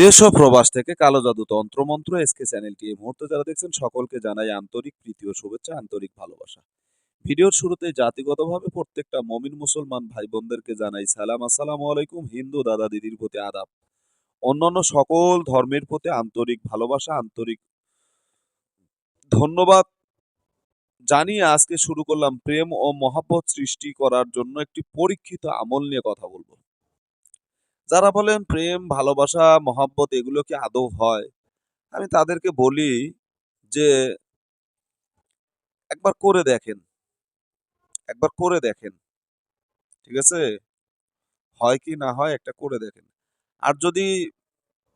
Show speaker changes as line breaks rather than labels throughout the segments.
দেশ ও প্রবাস থেকে কালো জাদু তন্ত্রমন্ত্র এসকে চ্যানেলটি এই মুহূর্তে যারা দেখছেন, সকলকে জানাই আন্তরিক প্রীতি ও শুভেচ্ছা, আন্তরিক ভালোবাসা। ভিডিওর শুরুতে জাতিগতভাবে প্রত্যেকটা মমিন মুসলমান ভাই বোনদেরকে জানাই সালাম। আসসালামু আলাইকুম, হিন্দু দাদা দিদির প্রতি আদাব। অন্যান্য সকল ধর্মের প্রতি আন্তরিক ভালোবাসা, আন্তরিক ধন্যবাদ জানিয়ে আজকে শুরু করলাম প্রেম ও মহাব্বত সৃষ্টি করার জন্য একটি পরীক্ষিত আমল নিয়ে কথা বলব। যারা বলেন প্রেম, ভালোবাসা, মহাব্বত এগুলো কি আদৌ হয়? আমি তাদেরকে বলি যে একবার করে দেখেন। একবার করে দেখেন। ঠিক আছে? হয় কি না হয় একটা করে দেখেন। আর যদি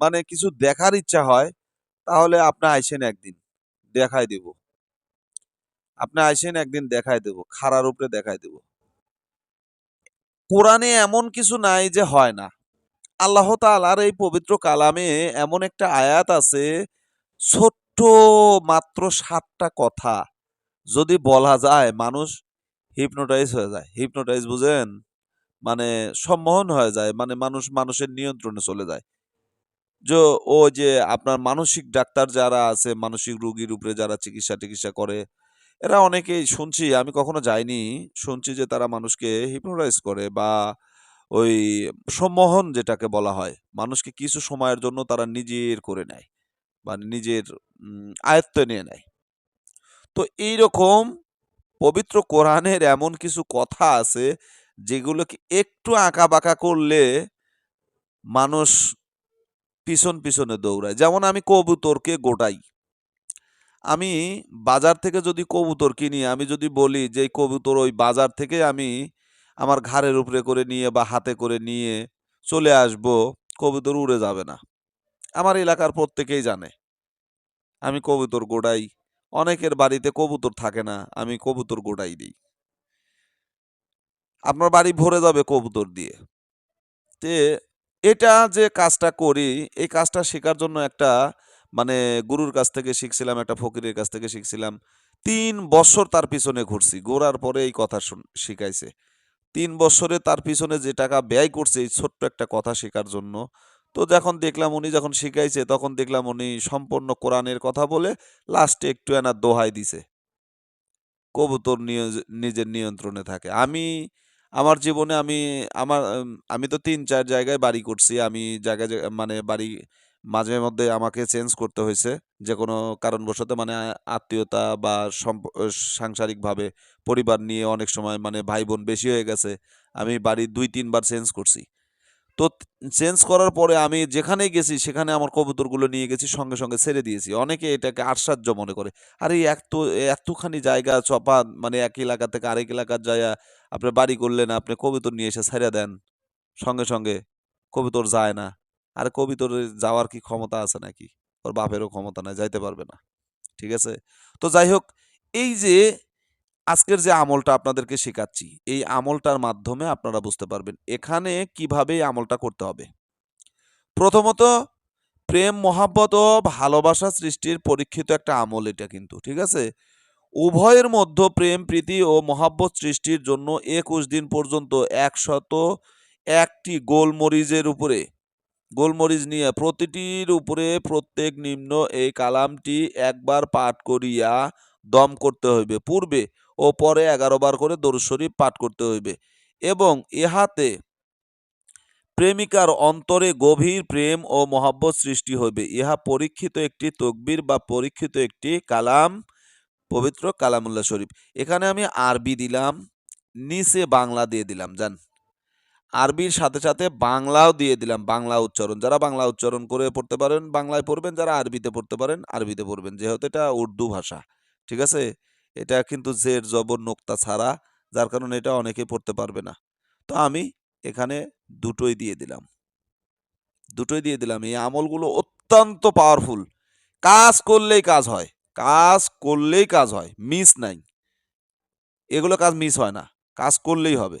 মানে কিছু দেখার ইচ্ছা হয়, তাহলে আপনি আইসেন একদিন, দেখাই দেব। আপনি আইসেন একদিন, দেখাই দেব, খাড়ার উপরে দেখাই দেব। কোরআনে এমন কিছু নাই যে হয় না। আল্লাহ তাআলার এই পবিত্র কালামে এমন একটা আয়াত আছে, ছোট্ট মাত্র সাতটা কথা যদি বলা যায় মানুষ হিপনোটাইজ হয়ে যায়। হিপনোটাইজ বুঝেন? মানে সম্মোহন হয়ে যায় মানে মানুষ মানুষের নিয়ন্ত্রণে চলে যায়। যে, ও যে আপনার মানসিক ডাক্তার যারা আছে, মানসিক রুগীর উপরে যারা চিকিৎসা টিকিৎসা করে, এরা অনেকেই শুনছি, আমি কখনো যাইনি, শুনছি যে তারা মানুষকে হিপনোটাইজ করে বা ওই সম্মোহন যেটাকে বলা হয়, মানুষকে কিছু সময়ের জন্য তারা নিজের করে নেয় মানে নিজের আয়ত্তে নিয়ে নেয়। তো এইরকম পবিত্র কোরআনের এমন কিছু কথা আছে যেগুলোকে একটু আঁকা বাঁকা করলে মানুষ পিছন পিছনে দৌড়ায়। যেমন আমি কবুতরকে গোটাই। আমি বাজার থেকে যদি কবুতর কিনি, আমি যদি বলি যে কবুতর ওই বাজার থেকে আমি আমার ঘাড়ের উপরে করে নিয়ে বা হাতে করে নিয়ে চলে আসব, কবুতর উড়ে যাবে না। আমার এলাকার প্রত্যেকেই জানে। আমি কবুতর গোড়াই। অনেকের বাড়িতে কবুতর থাকে না, আমি কবুতর গোড়াই দিই। আপনার বাড়ি ভরে যাবে কবুতর দিয়ে। তে এটা যে কাজটা করি, এই কাজটা শেখার জন্য একটা মানে গুরুর কাছ থেকে শিখছিলাম, একটা ফকিরের কাছ থেকে শিখছিলাম। তিন বছর তার পিছনে ঘুরছি। ঘোরার পরে এই কথা শিখাইছে। তিন বছরে তার পিছনে যে টাকা ব্যয় করছে, এই ছোট্ট একটা কথা শেখার জন্য। তো যখন দেখলাম উনি যখন শিখাইছে, তখন দেখলাম উনি সম্পূর্ণ কোরআনের কথা বলে লাস্টে একটু এনার দোহাই দিছে। কবুতর নিজের নিয়ন্ত্রণে থাকে। আমি, আমার জীবনে আমি, আমার আমি তো তিন চার জায়গায় বাড়ি করছি। আমি জায়গায় মানে বাড়ি মাঝে মধ্যে আমাকে চেঞ্জ করতে হয়েছে। যে কোনো কারণবশত মানে আত্মীয়তা বা সাংসারিকভাবে পরিবার নিয়ে অনেক সময় মানে ভাই বোন বেশি হয়ে গেছে, আমি বাড়ি দুই তিনবার চেঞ্জ করছি। তো চেঞ্জ করার পরে আমি যেখানেই গেছি, সেখানে আমার কবুতরগুলো নিয়ে গেছি, সঙ্গে সঙ্গে ছেড়ে দিয়েছি। অনেকে এটাকে আশ্চর্য মনে করে। আর আরে এত, এতখানি জায়গা চপা মানে এক এলাকা থেকে আরেক এলাকার জায়গা আপনি বাড়ি করলেন, আপনি কবুতর নিয়ে এসে ছেড়ে দেন। সঙ্গে সঙ্গে কবুতর যায় না। আর কবুতরের যাওয়ার কি ক্ষমতা আছে নাকি? ওর বাপেরও ক্ষমতা নাই, যাইতে পারবে না। ঠিক আছে? তো যাই হোক, এই যে আজকের যে আমলটা আপনাদেরকে শেখাচ্ছি, এই আমলটার মাধ্যমে আপনারা বুঝতে পারবেন এখানে কীভাবে আমলটা করতে হবে। প্রথমত, প্রেম, মহাব্বত ও ভালোবাসা সৃষ্টির পরীক্ষিত একটা আমল এটা কিন্তু, ঠিক আছে? উভয়ের মধ্যে প্রেম, প্রীতি ও মহাব্বত সৃষ্টির জন্য একুশ দিন পর্যন্ত একশত একটি গোলমরিচের উপরে গোলমরিচ নিয়ে প্রতিটির উপরে প্রত্যেক নিম্ন এই কালামটি একবার পাঠ করিয়া দম করতে হইবে। পূর্বে ও পরে এগারো বার করে দরুদ শরীফ পাঠ করতে হইবে এবং ইহাতে প্রেমিকার অন্তরে গভীর প্রেম ও মহাব্বত সৃষ্টি হইবে। ইহা পরীক্ষিত একটি তকবির বা পরীক্ষিত একটি কালাম, পবিত্র কালামুল্লাহ শরীফ। এখানে আমি আরবি দিলাম, নিচে বাংলা দিয়ে দিলাম, জান। আরবির সাথে সাথে বাংলাও দিয়ে দিলাম, বাংলা উচ্চারণ। যারা বাংলা উচ্চারণ করে পড়তে পারেন, বাংলায় পড়বেন, যারা আরবিতে পড়তে পারেন, আরবিতে পড়বেন। যেহেতু এটা উর্দু ভাষা, ঠিক আছে? এটা কিন্তু জের, জবর, নোক্তা ছাড়া, যার কারণে এটা অনেকে পড়তে পারবে না। তো আমি এখানে দুটোই দিয়ে দিলাম। দুটোই দিয়ে দিলাম। এই আমলগুলো অত্যন্ত পাওয়ারফুল কাজ করলেই কাজ হয়, কাজ করলেই কাজ হয় মিস নাই। এগুলো কাজ মিস হয় না, কাজ করলেই হবে।